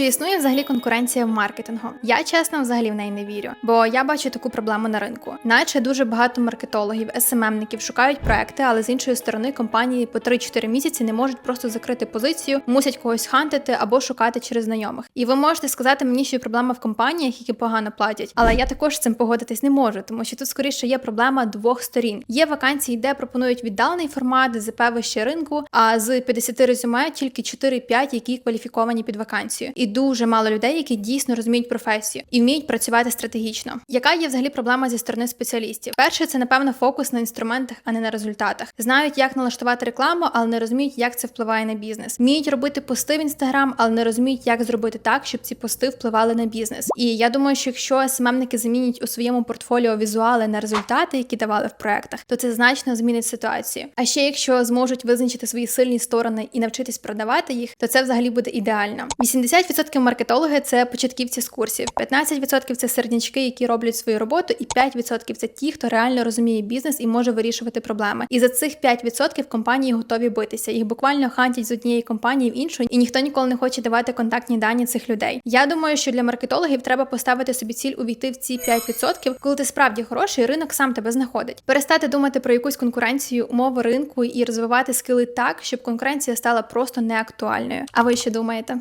Чи існує взагалі конкуренція в маркетингу? Я чесно взагалі в неї не вірю, бо я бачу таку проблему на ринку. Наче дуже багато маркетологів, СММників шукають проекти, але з іншої сторони компанії по 3-4 місяці не можуть просто закрити позицію, мусять когось хантити або шукати через знайомих. І ви можете сказати мені, що проблема в компаніях, які погано платять, але я також з цим погодитись не можу, тому що тут скоріше є проблема двох сторін. Є вакансії, де пропонують віддалений формат, ЗП вище ринку, а з 50 резюме тільки 4-5, які кваліфіковані під вакансію. І дуже мало людей, які дійсно розуміють професію і вміють працювати стратегічно. Яка є взагалі проблема зі сторони спеціалістів? Перше, це напевно фокус на інструментах, а не на результатах. Знають, як налаштувати рекламу, але не розуміють, як це впливає на бізнес. Вміють робити пости в інстаграм, але не розуміють, як зробити так, щоб ці пости впливали на бізнес. І я думаю, що якщо СММники замінять у своєму портфоліо візуали на результати, які давали в проектах, то це значно змінить ситуацію. А ще якщо зможуть визначити свої сильні сторони і навчитись продавати їх, то це взагалі буде ідеально. 80% маркетологи це початківці з курсів, 15% це середнячки, які роблять свою роботу, і 5% це ті, хто реально розуміє бізнес і може вирішувати проблеми. І за цих 5% компанії готові битися. Їх буквально хантять з однієї компанії в іншу, і ніхто ніколи не хоче давати контактні дані цих людей. Я думаю, що для маркетологів треба поставити собі ціль увійти в ці 5%, коли ти справді хороший, ринок сам тебе знаходить. Перестати думати про якусь конкуренцію, умови ринку і розвивати скили так, щоб конкуренція стала просто неактуальною. А ви що думаєте?